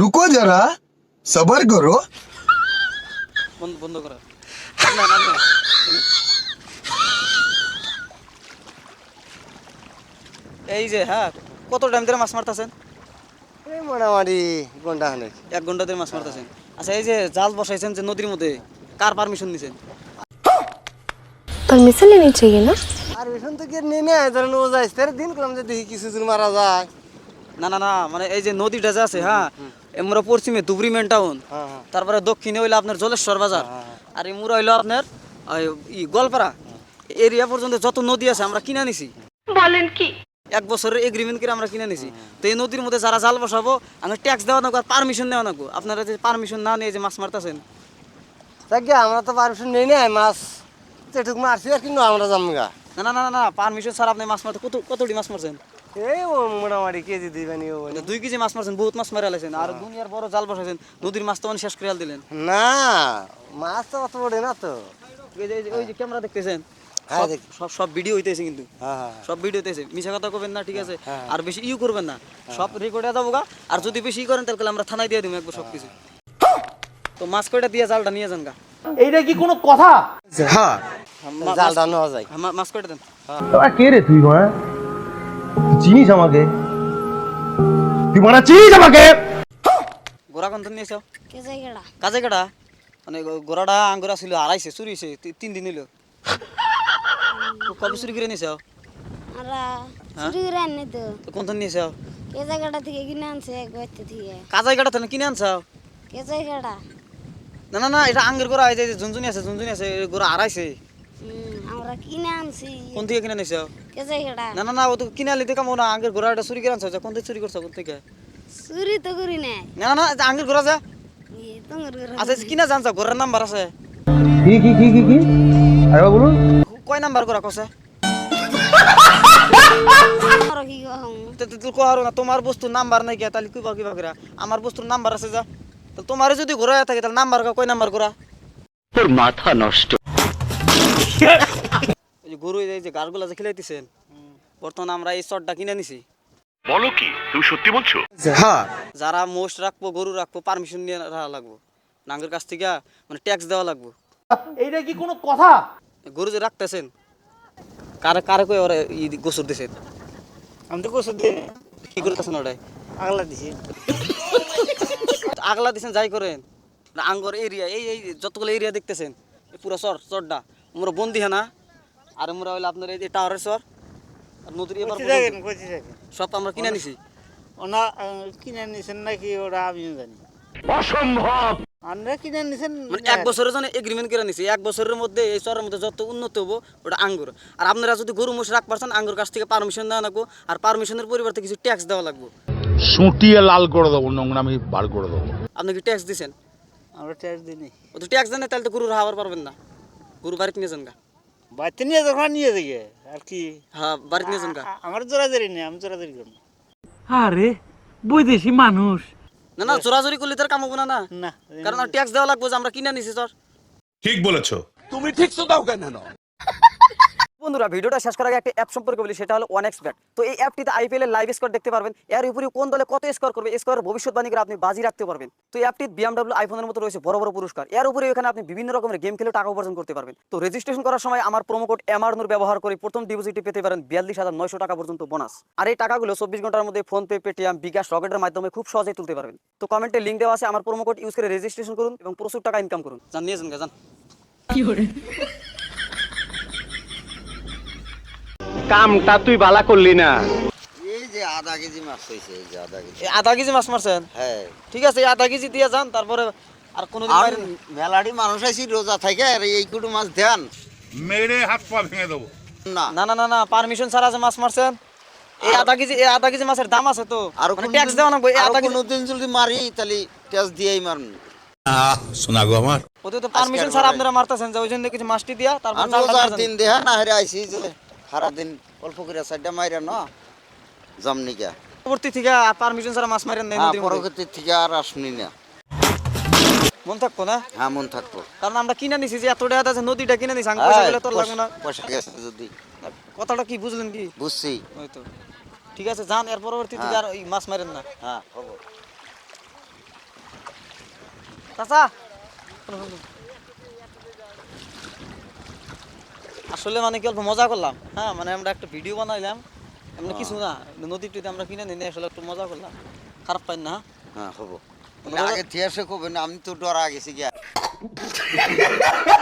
রুকো যারা সবার করো বন্ধ বন্ধ করো এই যে হ্যাঁ কত টাইম ধরে মাছ মারতেছেন? এই মোটামুটি ঘণ্টা খানেক। এক ঘণ্টা ধরে মাছ মারতেছেন। আচ্ছা এই যে জাল বসাইছেন যে নদীর মধ্যে কার পারমিশন নিছেন? পারমিশন নিয়ে না? পারমিশন তো কে নেই না ধরেন ও যাইছে তার দিন করলাম যে দেখি কিছু জন মারা যায়। না না না মানে এই যে নদীটা যে আছে হ্যাঁ এমরা পশ্চিমে ধুবরি মেন টাউন হ্যাঁ হ্যাঁ। তারপরে দক্ষিণে হইল আপনার জলেশ্বর বাজার আর এমুরা হইল আপনার ওই ই গোয়ালপাড়া। এরিয়া পর্যন্ত যত নদী আছে আমরা কিনে নিছি বলেন কি? এক বছরের এগ্রিমেন্ট করে আমরা কিনে নিছি তো এই নদীর মধ্যে যারা জাল বসাবো আমরা ট্যাক্স দেওয়া নাকো আর পারমিশন নেওয়া নাকো। আপনারা যে পারমিশন না নিয়ে যে মাছ মারতেছেন। তাকে আমরা তো পারমিশন নেই না মাছ যেটুকু মারছি আর কিন্তু আমরা জামগা না না না না, পারমিশন ছাড়া আপনি মাছ মারতে কত কতটি মাছ মারছেন? এই ও মোটামুটি কেজি দিবেনি ও দুই কেজি মাছ মারছেন বহুত মাছ মারা লাইছেন আর দুনিয়ার বড় জাল বসাইছেন নদীর মাছ তো মানে শেষ করে দিলেন। না মাছ তো অত বড় না তো। ওই যে ক্যামেরা দেখতেছেন? হ্যাঁ, সব- সব সব ভিডিও হইতেছে কিন্তু। হ্যাঁ হ্যাঁ সব ভিডিও হইতেছে। মিশা কথা করবেন না ঠিক আছে? হ্যাঁ। আর বেশি ইউ করবেন না। সব রেকর্ডে যাব গা। আর যদি বেশি করেন তাহলে আমরা থানায় দিয়ে দিব একবার সব কিছু তো মাছ কয়টা দিয়ে জালটা নিয়ে যান গা? এইটা কি কোনো কথা? हाँ মা- জালটা যায়। মাছ কয়টা দেন। তোরা কে রে তুই মা চিনিস আমাকে? তুই মারা চিনিস আমাকে? গোড়া কন্ত নিয়েছ? কাজে কাটা মানে গো- গোড়াটা আঙ্গুরা ছিল আড়াইছে চুরি হয়েছে তিন দিন হইল তো কবে চুরি করে নিয়েছ? চুরি করে আনি তো। তো কোন নিয়েছ? কে জায়গাটা থেকে কিনে আনছে গোয়াতে থেকে। কাজাই কাটা তো কিনে আনছ? কে জায়গাটা না না না এটা আঙ্গুর গোড়া এই যে ঝুনঝুনি আছে ঝুনঝুনি আছে আড়াইছে হুম, আমরা কিনে আনছি। কোন থেকে কিনে নিয়েছ কে জায়গাটা না না না ও তো কিনে আনলি কামো না আঙ্গুর গোড়াটা চুরি করে আনছ কোন থেকে চুরি করছ কোন থেকে? চুরি তো করি নাই। না না না এই যে। যা তোমার আচ্ছা কিনা জানছ গোড়ার নাম্বার আছে? কি কি কি কি কি? আরে বলুন। কয় নাম্বার গোড়া কছে? আমার কি কম তো তো- তো কোহারো না তোমার বস্তুর নাম্বার নাই গিয়া তাহলে কিবা কিবা করে। আমার বস্তুর নাম্বার আছে যা। তো তোমার যদি ঘোরা থাকে তাহলে নাম্বার কয় নাম্বার ঘোরা তোর মাথা নষ্ট। যে গরু এই যে গাড়গুলা যে খেলাইতেছেন বর্তমানে আমরা এই চটটা কিনে নিছি। বলো কি তুমি সত্যি বলছো? हाँ যারা মোষ রাখব গরু রাখব পারমিশন নিয়ে রাখা লাগবো। নাঙ্গের কাছ থেকে মানে ট্যাক্স দেওয়া লাগবো। এইটা কি কোনো কথা? গরু যে রাখতেছেন কারে কারে কই ওরা ই গোসর দিছেন আমি তো কোথাও দিই। কি করতেছেন ওটাই আগলা দিছি। আগলা দিছেন যাই করেন। আঙ্গর এরিয়া এই এই যতগুলো এরিয়া দেখতেছেন পুরো চর চরটা। আমরা বন্দি হ্যাঁ আর আমরা হইলে আপনার এই টাওয়ারের চর আর নদীর এবার সব আমরা কিনে নিছি। ওনা কিনে নিছেন নাকি ওরা আমিও জানি। অসম্ভব! আমরা কিনে নিছেন মানে এক বছরের জন্য এগ্রিমেন্ট করে নিছি। এক বছরের মধ্যে এই চরের মধ্যে যত উন্নত হব ওটা আঙ্গুর। আর আপনারা যদি গরু মোষ রাখ পারছেন আঙ্গুর কাছ থেকে পারমিশন দেওয়া লাগবো। আর পারমিশনের পরিবর্তে কিছু ট্যাক্স দেওয়া লাগবো। সুটিয়ে লাল করে দেবো নোংরা আমি বার করে দেবো। আপনি কি ট্যাক্স দিছেন? আমরা ট্যাক্স দিই ও তো ট্যাক্স দেন তাহলে তো গরু হাওয়ার পারবেন না। গরু বাড়িতে নিয়ে যান গা। বাড়িতে নিয়ে যখন নিয়ে যাই আর কি? হ্যাঁ বাড়িতে নিয়ে যান গা। আ- আমার জোরাজোরি নেই আমি জোরাজোরি করব না। আরে বৈদেশি মানুষ। না না জোরাজোরি করলে তার কাম হব না না? না কারণ ট্যাক্স দেওয়া লাগবে যে আমরা কিনে নিছি স্যার ঠিক বলেছ। বন্ধুরা ভিডিওটা শেষ করার আগে একটা অ্যাপ সম্পর্কে বলি সেটা হলো ওয়ান এক্স ব্যাট তো এই অ্যাপটিতে আইপিএল এর লাইভ স্কোর দেখতে পারবেন। এর উপরে কোন দলে কত স্কোর করবে স্কোরের ভবিষ্যৎবাণী করে আপনি বাজি রাখতে পারবেন। তো এই অ্যাপটি বিএমডব্লিউ আইফোনের মতো রয়েছে বড় বড় পুরস্কার। এর উপরে এখানে আপনি বিভিন্ন রকমের গেম খেলে টাকা উপার্জন করতে পারবেন। তো রেজিস্ট্রেশন করার সময় আমার কোড এমআরনুর ব্যবহার করে প্রথম ডিপোজিটে পেতে পারেন বিয়াল্লিশ হাজার নয়শো টাকা পর্যন্ত বোনাস আর এই টাকাগুলো চব্বিশ ঘণ্টার মধ্যে ফোন পে পেটিএম বিকাশ রকেটের মাধ্যমে খুব সহজেই তুলতে পারবেন। তো কমেন্টে লিঙ্ক দেওয়া আছে আমার কোড ইউজ করে রেজিস্ট্রেশন করুন এবং প্রচুর টাকা ইনকাম করুন। জান নিয়ে যান গা, যান কামটা তুই বালা করলি না। এই যে আধা কেজি মাছ হয়েছে এই যে আধা কেজি। আধা কেজি মাছ মারছেন? হ্যাঁ। ঠিক আছে আধা কেজি দিয়ে যান তারপরে আর বাইরে মেলাডি মানুষ আছি রোজা থাকে আর এই কুটু মাছ দেন। মেরে হাত পা ভেঙে দেবো। না। না না না পারমিশন ছাড়া যে মাছ মারছেন? এই আধা কেজি এই আধা কেজি মাছের দাম আছে তো। আর মানে ট্যাক্স দেওয়া লাগবে এই আধা কেজি কোনোদিন যদি মারি তাহলে ট্যাক্স দিয়েই মারুন। শোনা গো আমার। ওতে তো পারমিশন ছাড়া আপনারা মারতেছেন যে ওই জন্য কিছু মাছটি দিয়া তারপর। দিন দেহা না হেরে আইছি যে। সারা দিন অল্প করে সাইডটা মাইরা না জমনিকা পরবর্তী থেকে পারমিশন ছাড়া মাছ মারেন নাই হ্যাঁ নদীর মধ্যে। পরবর্তী থেকে আর আসুনি না। মন থাকব না? হ্যাঁ মন থাকব। কারণ আমরা কিনে নিছি যে এত টাকা আছে নদীটা কিনে নিছি আমি পয়সা গেলে তোর লাগবে না। পয়সা গেছে যদি। কথাটা কি বুঝলেন কি? বুঝছি। ওই তো। ঠিক আছে যান এর পরবর্তীতে হ্যাঁ। আর ওই মাছ মারেন না। হ্যাঁ হব। চাচা! আসলে মানে কি অল্প মজা করলাম। হ্যাঁ মানে আমরা একটা ভিডিও বানাইলাম। এমনি কিছু না নদীর টুতে আমরা কিনে নিয়ে আসলে একটু মজা করলাম। খারাপ পাই না হ্যাঁ? হব। রোজা- আগে থিয়াসে খুব না আমি তো ডরা গেছি গিয়া।